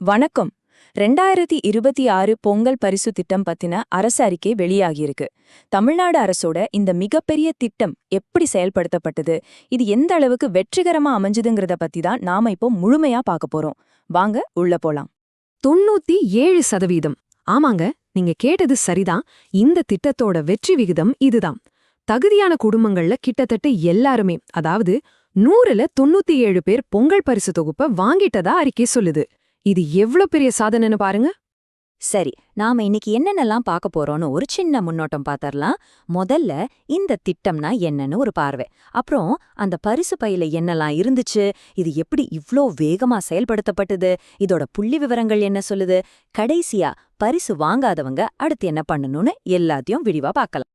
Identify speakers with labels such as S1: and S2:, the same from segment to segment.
S1: வணக்கம். ரெண்டாயிரத்தி இருபத்தி ஆறு பொங்கல் பரிசு திட்டம் பத்தின அரசு அறிக்கை வெளியாகியிருக்கு. தமிழ்நாடு அரசோட இந்த மிகப்பெரிய திட்டம் எப்படி செயல்படுத்தப்பட்டது? இது எந்த அளவுக்கு வெற்றிகரமா அமைஞ்சுதுங்கிறத பத்தி தான் நாம இப்போ முழுமையா பார்க்க போறோம். வாங்க உள்ள போலாம்.
S2: தொண்ணூத்தி ஏழு சதவீதம். ஆமாங்க நீங்க கேட்டது சரிதான். இந்த திட்டத்தோட வெற்றி விகிதம் இதுதான். தகுதியான குடும்பங்கள்ல கிட்டத்தட்ட எல்லாருமே அதாவது நூறுல தொண்ணூத்தி ஏழு பேர் பொங்கல் பரிசு தொகுப்ப வாங்கிட்டதா அறிக்கை சொல்லுது. இது எவ்ளோ பெரிய சாதனைன்னு பாருங்க.
S3: சரி நாம இன்னைக்கு என்னென்னலாம் பார்க்க போறோம்னு ஒரு சின்ன முன்னோட்டம் பார்த்தரலாம் முதல்ல இந்த திட்டம்னா என்னன்னு ஒரு பார்வை. அப்புறம் அந்த பரிசு பையில என்னெல்லாம் இருந்துச்சு இது எப்படி இவ்ளோ வேகமா செயல்படுத்தப்பட்டது இதோட புள்ளி விவரங்கள் என்ன சொல்லுது கடைசியா பரிசு வாங்காதவங்க அடுத்து என்ன பண்ணணும்னு எல்லாத்தையும் விரிவா பார்க்கலாம்.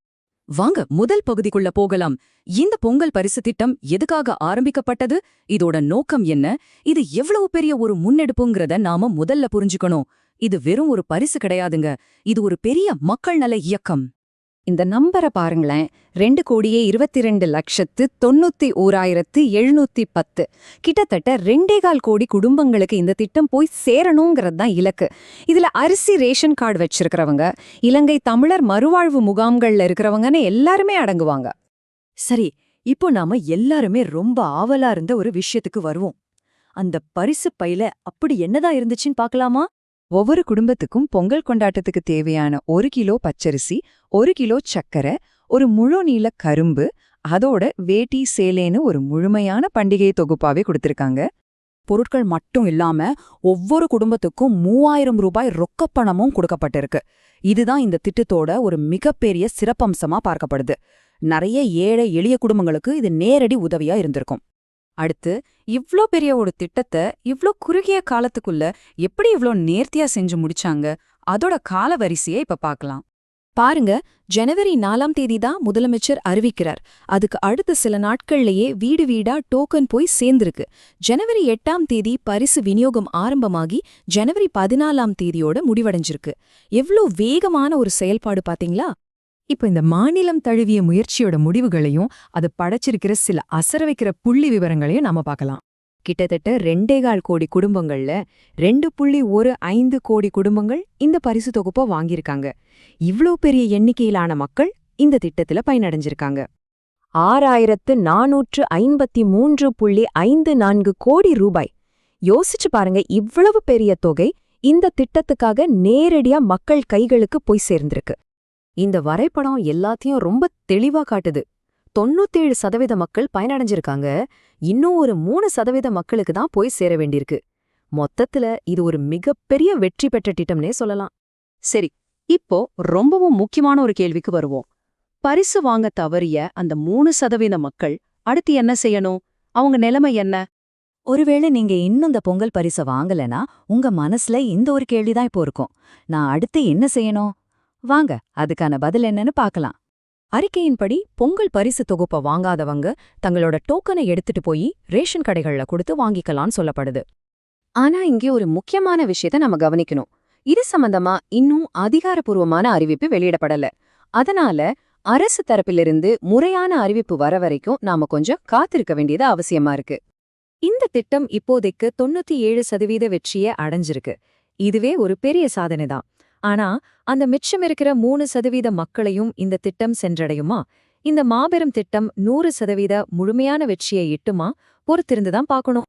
S4: வாங்க முதல் பகுதிக்குள்ள போகலாம். இந்த பொங்கல் பரிசு திட்டம் எதுக்காக ஆரம்பிக்கப்பட்டது? இதோட நோக்கம் என்ன? இது எவ்வளவு பெரிய ஒரு முன்னெடுப்புங்கிறத நாம முதல்ல புரிஞ்சுக்கணும். இது வெறும் ஒரு பரிசு கிடையாதுங்க. இது ஒரு பெரிய மக்கள் நல இயக்கம்.
S2: இந்த நம்பரை பாருங்களேன். ரெண்டு கோடியே இருபத்தி ரெண்டு லட்சத்து தொண்ணூத்தி ஓராயிரத்து எழுநூத்தி பத்து. கிட்டத்தட்ட ரெண்டேகால் கோடி குடும்பங்களுக்கு இந்த திட்டம் போய் சேரணுங்கிறது தான் இலக்கு. இதுல அரிசி ரேஷன் கார்டு வச்சிருக்கிறவங்க இலங்கை தமிழர் மறுவாழ்வு முகாம்கள்ல இருக்கிறவங்கன்னு எல்லாருமே அடங்குவாங்க.
S1: சரி இப்போ நாம எல்லாருமே ரொம்ப ஆவலா இருந்த ஒரு விஷயத்துக்கு வருவோம். அந்த பரிசு பையில அப்படி என்னதான் இருந்துச்சுன்னு பாக்கலாமா?
S4: ஒவ்வொரு குடும்பத்துக்கும் பொங்கல் கொண்டாட்டத்துக்கு தேவையான ஒரு கிலோ பச்சரிசி ஒரு கிலோ சக்கரை ஒரு முழு நீள கரும்பு அதோட வேட்டி சேலேன்னு ஒரு முழுமையான பண்டிகை தொகுப்பாவே கொடுத்திருக்காங்க.
S5: பொருட்கள் மட்டும் இல்லாம ஒவ்வொரு குடும்பத்துக்கும் மூவாயிரம் ரூபாய் ரொக்கப்பணமும் கொடுக்கப்பட்டிருக்கு. இதுதான் இந்த திட்டத்தோட ஒரு மிகப்பெரிய சிறப்பம்சமா பார்க்கப்படுது. நிறைய ஏழை எளிய குடும்பங்களுக்கு இது நேரடி உதவியா இருந்திருக்கும்.
S2: அடுத்து இவ்ளோ பெரிய ஒரு திட்டத்தை இவ்ளோ குறுகிய காலத்துக்குள்ள எப்படி இவ்ளோ நேர்த்தியா செஞ்சு முடிச்சாங்க? அதோட கால வரிசையை இப்ப பார்க்கலாம் பாருங்க ஜனவரி நாலாம் தேதி தான் முதலமைச்சர் அறிவிக்கிறார். அதுக்கு அடுத்த சில நாட்கள்லயே வீடு வீடா டோக்கன் போய் சேர்ந்திருக்கு. ஜனவரி எட்டாம் தேதி பரிசு விநியோகம் ஆரம்பமாகி ஜனவரி பதினாலாம் தேதியோட முடிவடைஞ்சிருக்கு. எவ்ளோ வேகமான ஒரு செயல்பாடு பாத்தீங்களா? இப்ப இந்த மாநிலம் தழுவிய முயற்சியோட முடிவுகளையும் அது படைச்சிருக்கிற சில அசர வைக்கிற புள்ளி விவரங்களையும் நாம பார்க்கலாம். கிட்டத்தட்ட ரெண்டேகால் கோடி குடும்பங்கள்ல ரெண்டு புள்ளி ஒரு ஐந்து கோடி குடும்பங்கள் இந்த பரிசு தொகுப்பை வாங்கியிருக்காங்க. இவ்ளோ பெரிய எண்ணிக்கையிலான மக்கள் இந்த திட்டத்துல பயனடைஞ்சிருக்காங்க. ஆறாயிரத்து நானூற்று ஐம்பத்தி மூன்று புள்ளி ஐந்து நான்கு கோடி ரூபாய். யோசிச்சு பாருங்க இவ்வளவு பெரிய தொகை இந்த திட்டத்துக்காக நேரடியா மக்கள் கைகளுக்கு போய் சேர்ந்திருக்கு. இந்த வரைபடம் எல்லாத்தையும் ரொம்ப தெளிவா காட்டுது. தொண்ணூத்தேழு சதவீத மக்கள் பயனடைஞ்சிருக்காங்க. இன்னும் ஒரு மூணு சதவீத மக்களுக்கு தான் போய் சேர வேண்டியிருக்கு. மொத்தத்துல இது ஒரு மிகப்பெரிய வெற்றி பெற்ற திட்டம்னே சொல்லலாம்.
S5: சரி இப்போ ரொம்பவும் முக்கியமான ஒரு கேள்விக்கு வருவோம். பரிசு வாங்க தவறிய அந்த மூணு சதவீத மக்கள் அடுத்து என்ன செய்யணும்? அவங்க நிலைமை என்ன?
S3: ஒருவேளை நீங்க இன்னும் இந்த பொங்கல் பரிசை வாங்கலனா உங்க மனசுல இந்த ஒரு கேள்விதான் இப்போ இருக்கும். நான் அடுத்து என்ன செய்யணும்? வாங்க அதுக்கான பதில் என்னன்னு பார்க்கலாம்.
S2: அறிக்கையின்படி பொங்கல் பரிசு தொகுப்பை வாங்காதவங்க தங்களோட டோக்கனை எடுத்துட்டு போய் ரேஷன் கடைகள்ல கொடுத்து வாங்கிக்கலாம்னு சொல்லப்படுது. ஆனா இங்கே ஒரு முக்கியமான விஷயத்த நம்ம கவனிக்கணும். இது சம்பந்தமா இன்னும் அதிகாரப்பூர்வமான அறிவிப்பு வெளியிடப்படல. அதனால அரசு தரப்பிலிருந்து முறையான அறிவிப்பு வர வரைக்கும் நாம கொஞ்சம் காத்திருக்க வேண்டியது அவசியமா இருக்கு. இந்த திட்டம் இப்போதைக்கு தொண்ணூத்தி ஏழு சதவீத வெற்றியை அடைஞ்சிருக்கு. இதுவே ஒரு பெரிய சாதனை தான் ஆனா அந்த மிச்சம் இருக்கிற மூணு சதவீத மக்களையும் இந்த திட்டம் சென்றடையுமா? இந்த மாபெரும் திட்டம் நூறு சதவீத முழுமையான வெற்றியை இட்டுமா பொறுத்திருந்துதான் பார்க்கணும்.